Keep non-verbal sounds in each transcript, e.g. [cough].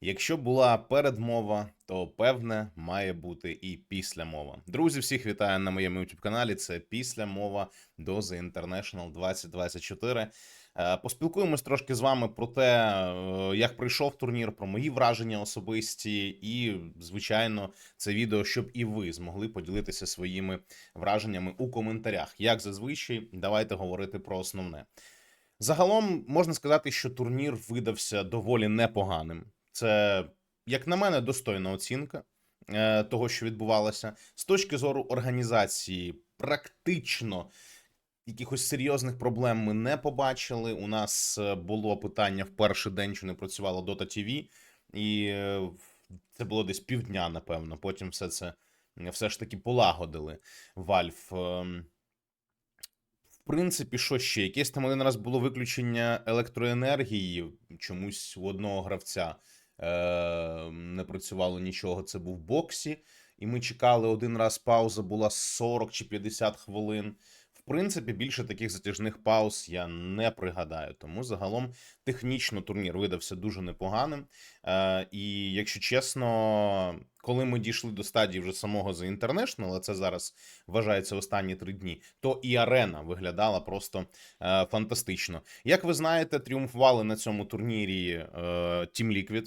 Якщо була передмова, то певне має бути і післямова. Друзі, всіх вітаю на моєму youtube каналі. Це післямова Дози International 2024. Е, Поспілкуємось трошки з вами про те, е, як пройшов турнір, про мої враження особисті, і, звичайно, це відео, щоб і ви змогли поділитися своїми враженнями у коментарях. Як зазвичай, давайте говорити про основне. Загалом можна сказати, що турнір видався доволі непоганим. Це, як на мене, достойна оцінка е, того, що відбувалося. З точки зору організації, практично якихось серйозних проблем ми не побачили. У нас е, було питання в перший день, що не працювало Dota TV, і е, це було десь півдня, напевно. Потім все це все ж таки полагодили Valve. Ем, в принципі, що ще? Якесь там один раз було виключення електроенергії. Чомусь у одного гравця не працювало нічого. Це був боксі. І ми чекали один раз. Пауза була 40 чи 50 хвилин. В принципі, більше таких затяжних пауз я не пригадаю. Тому загалом технічно турнір видався дуже непоганим. Е, і якщо чесно, коли ми дійшли до стадії вже самого The International, а це зараз вважається останні три дні, то і арена виглядала просто е, фантастично. Як ви знаєте, тріумфували на цьому турнірі е, Team Liquid.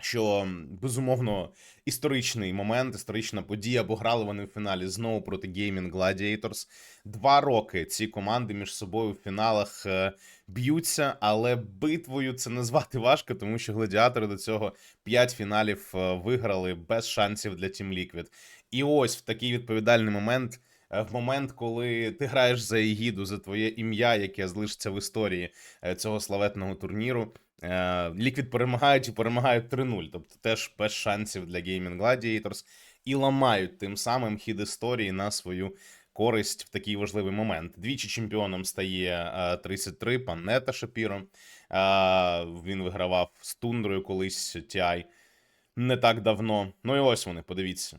Що безумовно історичний момент, історична подія, бо грали вони в фіналі знову проти Gaming Gladiators. Два роки ці команди між собою в фіналах е, б'ються, але битвою це назвати [laughs] важко, тому що гладіатори до цього п'ять фіналів е, виграли без шансів для Team Liquid. І ось в такий відповідальний момент, е, в момент, коли ти граєш за Егіду, за твоє ім'я, яке залишиться в історії цього славетного турніру. Е, Ліквід перемагають і перемагають 3-0, тобто теж без шансів для Gaming Gladiators, і ламають тим самим хід історії на свою користь в такий важливий момент. Двічі чемпіоном стає е, 33 пан Нета Шапіро. Е, Він вигравав з Тундрою колись TI не так давно. Ну і ось вони, подивіться.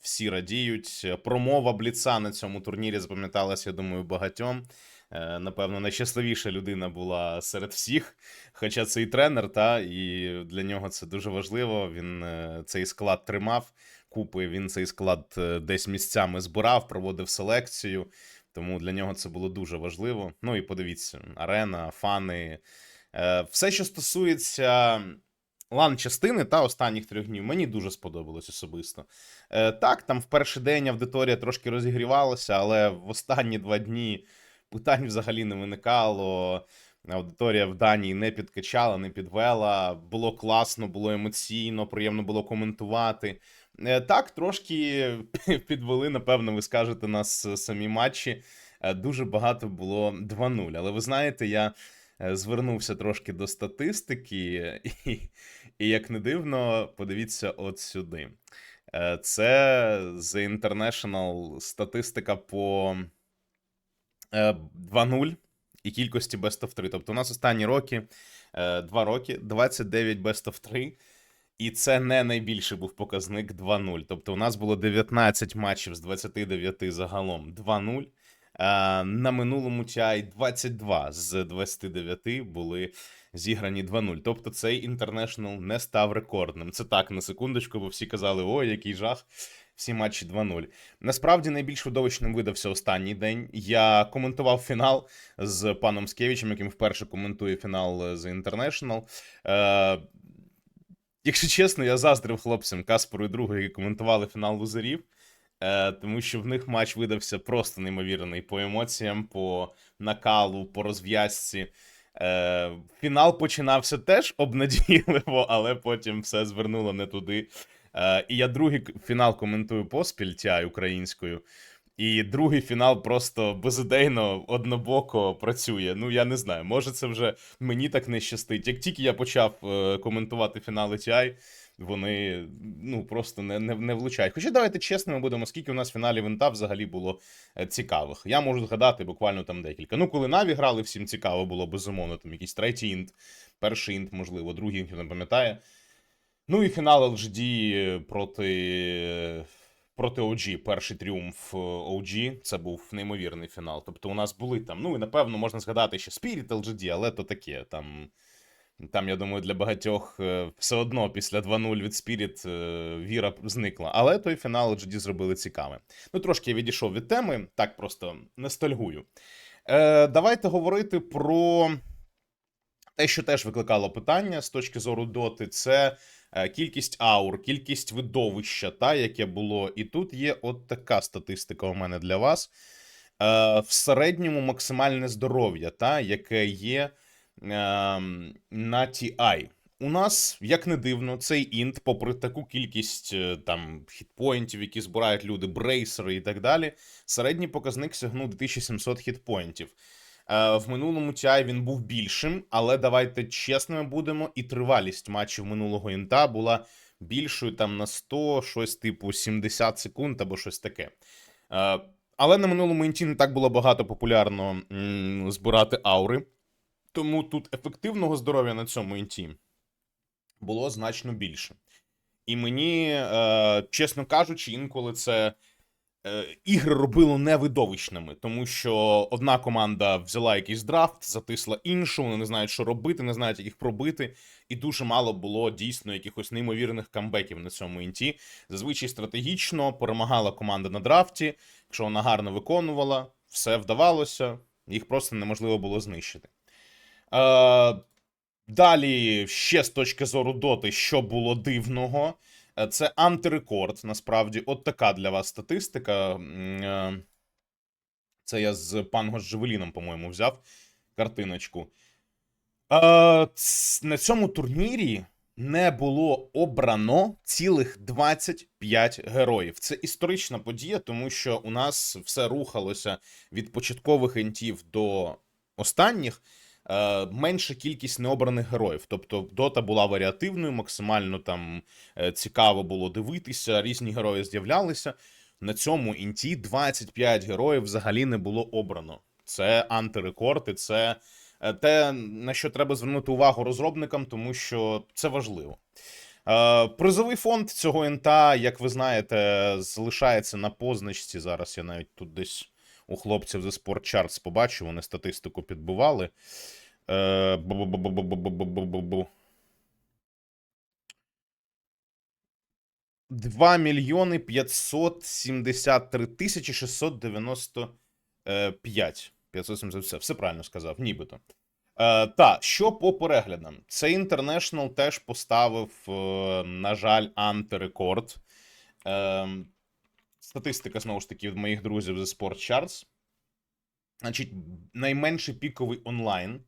Всі радіють. Промова Бліца на цьому турнірі запам'яталася, я думаю, багатьом. Е, Напевно, найщасливіша людина була серед всіх. Хоча це і тренер, та і для нього це дуже важливо. Він е, цей склад тримав купи. Він цей склад е, десь місцями збирав, проводив селекцію. Тому для нього це було дуже важливо. Ну і подивіться: арена, фани. Все, що стосується лан частини та останніх трьох днів, мені дуже сподобалось особисто. Так, там в перший день аудиторія трошки розігрівалася, але в останні два дні питань взагалі не виникало. Аудиторія в Данії не підкачала, не підвела. Було класно, було емоційно, приємно було коментувати. Е, Так, трошки [laughs] підвели, напевно, ви скажете нас самі матчі. Е, Дуже багато було 2-0. Але ви знаєте, я е, звернувся трошки до статистики, [laughs] і, і як не дивно, подивіться от сюди. Це The International статистика по 2-0 і кількості Best of 3. Тобто у нас останні роки, е, 2 роки, 29 Best of 3. І це не найбільший був показник 2-0. Тобто у нас було 19 матчів з 29 загалом 2-0. На минулому TI 22 з 29 були зіграні 2-0. Тобто цей інтернешнл не став рекордним. Це так, на секундочку, бо всі казали, ой, який жах. Всі матчі 2-0. Насправді найбільш видовищним видався останній день. Я коментував фінал з паном Скевичем, яким вперше коментує фінал The International. Е, Якщо чесно, я заздрив хлопцям Каспору і другу, які коментували фінал лузерів, е, тому що в них матч видався просто неймовірний по емоціям, по накалу, по розв'язці. Е, фінал починався теж обнадійливо, але потім все звернуло не туди. Е, і я другий фінал коментую поспіль TI українською. І другий фінал просто безідейно, однобоко працює. Ну, я не знаю, може це вже мені так не щастить. Як тільки я почав е, коментувати фінали TI, вони ну, просто не, не, не влучають. Хоча давайте чесними будемо, скільки у нас фіналів інта взагалі було е, цікавих. Я можу згадати буквально там декілька. Ну, коли Наві грали, всім цікаво було, безумовно, там якийсь третій інт, перший інт, можливо, другий інт, не пам'ятає. Ну і фінал LGD проти. Проти OG, перший тріумф е, OG, це був неймовірний фінал. Тобто у нас були там, ну і напевно можна згадати ще Spirit LGD, але то таке там Там, я думаю, для багатьох е, все одно після 2-0 від Spirit е, віра зникла. Але той фінал GD зробили цікавим. Ну, трошки я відійшов від теми, так просто ностальгую. Е, давайте говорити про те, що теж викликало питання з точки зору доти, це е, кількість аур, кількість видовища, та, яке було. І тут є от така статистика у мене для вас. Е, в середньому максимальне здоров'я, та, яке є е, на TI. У нас, як не дивно, цей інт, попри таку кількість е, там хітпоінтів, які збирають люди, брейсери і так далі, середній показник сягнув 2700 хітпоінтів. Е, В минулому TI він був більшим, але давайте чесними будемо, і тривалість матчів минулого інта була більшою там на 100, щось типу 70 секунд або щось таке. Е, Але на минулому інті не так було багато популярно збирати аури. Тому тут ефективного здоров'я на цьому інті було значно більше. І мені, е, чесно кажучи, інколи це ігри робило невидовищними, тому що одна команда взяла якийсь драфт, затисла іншу, вони не знають, що робити, не знають, як їх пробити, і дуже мало було дійсно якихось неймовірних камбеків на цьому інті. Зазвичай стратегічно перемагала команда на драфті. Якщо вона гарно виконувала, все вдавалося, їх просто неможливо було знищити. Е, Далі, ще з точки зору доти, що було дивного, е, це антирекорд. Насправді, от така для вас статистика. Е, Це я з панго з Джевеліном, по-моєму, взяв картиночку. Е, На цьому турнірі не було обрано цілих 25 героїв. Це історична подія, тому що у нас все рухалося від початкових ентів до останніх е, менша кількість необраних героїв. Тобто дота була варіативною, максимально там е, цікаво було дивитися, різні герої з'являлися. На цьому інті 25 героїв взагалі не було обрано. Це антирекорд, і це е, те, на що треба звернути увагу розробникам, тому що це важливо. Е, Призовий фонд цього інта, як ви знаєте, залишається на позначці. Зараз я навіть тут десь у хлопців зі Sport Charts побачив, вони статистику підбували. Е, 2 мільйони 573 тисячі 695. 570, е, все правильно сказав, нібито. Е, Та, що по переглядам? Цей International теж поставив, е, на жаль, антирекорд. Е, статистика, знову ж таки, від моїх друзів The Sport Charts. Значить, найменший піковий онлайн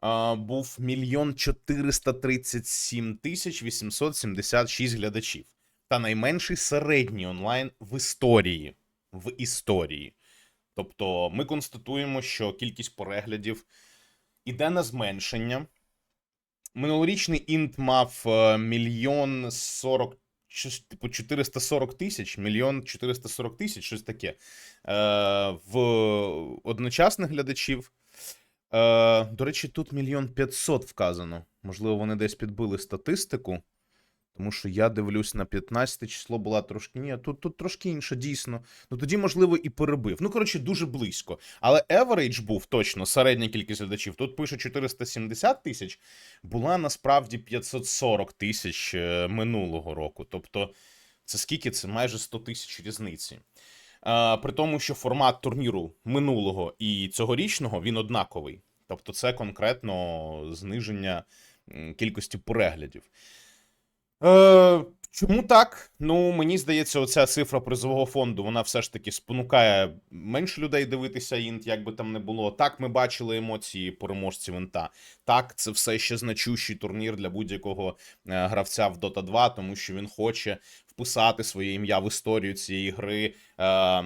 а, був мільйон 437 тисяч 876 глядачів. Та найменший середній онлайн в історії. В історії. Тобто, ми констатуємо, що кількість переглядів іде на зменшення. Минулорічний інт мав е, мільйон 40, щось типу 440 тисяч, мільйон 440 тисяч, щось таке. Е, в одночасних глядачів. Е, до речі, тут мільйон 500 вказано. Можливо, вони десь підбили статистику. Тому що я дивлюсь на 15 число була трошки. Ні, тут, тут трошки інше, дійсно. Ну тоді, можливо, і перебив. Ну, коротше, дуже близько. Але average був точно, середня кількість глядачів. Тут пише 470 тисяч, була насправді 540 тисяч е, минулого року. Тобто, це скільки? Це майже 100 тисяч різниці. Е, при тому, що формат турніру минулого і цьогорічного він однаковий. Тобто, це конкретно зниження кількості переглядів. Е, чому так? Ну, мені здається, оця цифра призового фонду вона все ж таки спонукає менше людей дивитися інт, як би там не було. Так, ми бачили емоції переможців інта. Так, це все ще значущий турнір для будь-якого е, гравця в Dota 2, тому що він хоче вписати своє ім'я в історію цієї гри, е,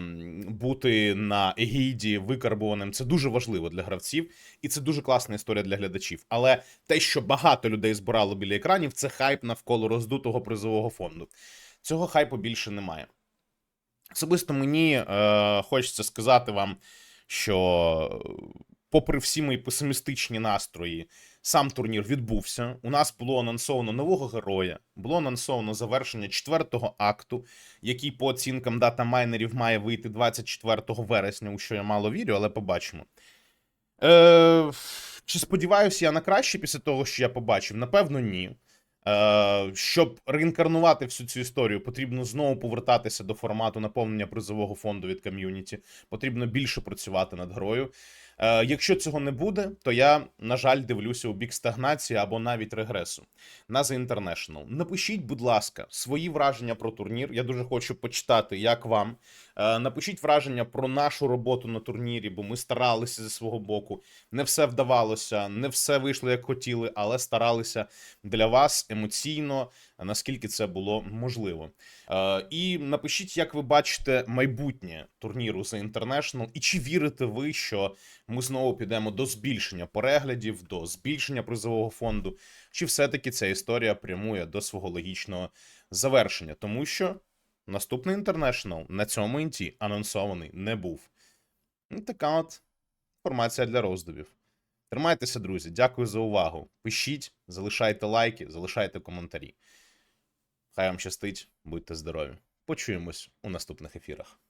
бути на егіді викарбованим. Це дуже важливо для гравців, і це дуже класна історія для глядачів. Але те, що багато людей збирало біля екранів, це хайп навколо роздутого призового фонду. Цього хайпу більше немає. Особисто мені е, хочеться сказати вам, що, попри всі мої песимістичні настрої, сам турнір відбувся. У нас було анонсовано нового героя, було анонсовано завершення четвертого акту, який по оцінкам дата майнерів має вийти 24 вересня, у що я мало вірю, але побачимо. Е, Чи сподіваюся я на краще після того, що я побачив? Напевно, ні. Е, щоб реінкарнувати всю цю історію, потрібно знову повертатися до формату наповнення призового фонду від ком'юніті. Потрібно більше працювати над грою. Е, якщо цього не буде, то я, на жаль, дивлюся у бік стагнації або навіть регресу. на The International. Напишіть, будь ласка, свої враження про турнір. Я дуже хочу почитати, як вам. Е, Напишіть враження про нашу роботу на турнірі, бо ми старалися зі свого боку. Не все вдавалося, не все вийшло як хотіли, але старалися для вас емоційно, наскільки це було можливо. Е, І напишіть, як ви бачите майбутнє турніру The International, і чи вірите ви, що ми знову підемо до збільшення переглядів, до збільшення призового фонду, чи все-таки ця історія прямує до свого логічного завершення, тому що наступний інтернешнл на цьому інті анонсований не був. Ну, така от інформація для роздумів. Тримайтеся, друзі. Дякую за увагу. Пишіть, залишайте лайки, залишайте коментарі. Хай вам щастить, будьте здорові. Почуємось у наступних ефірах.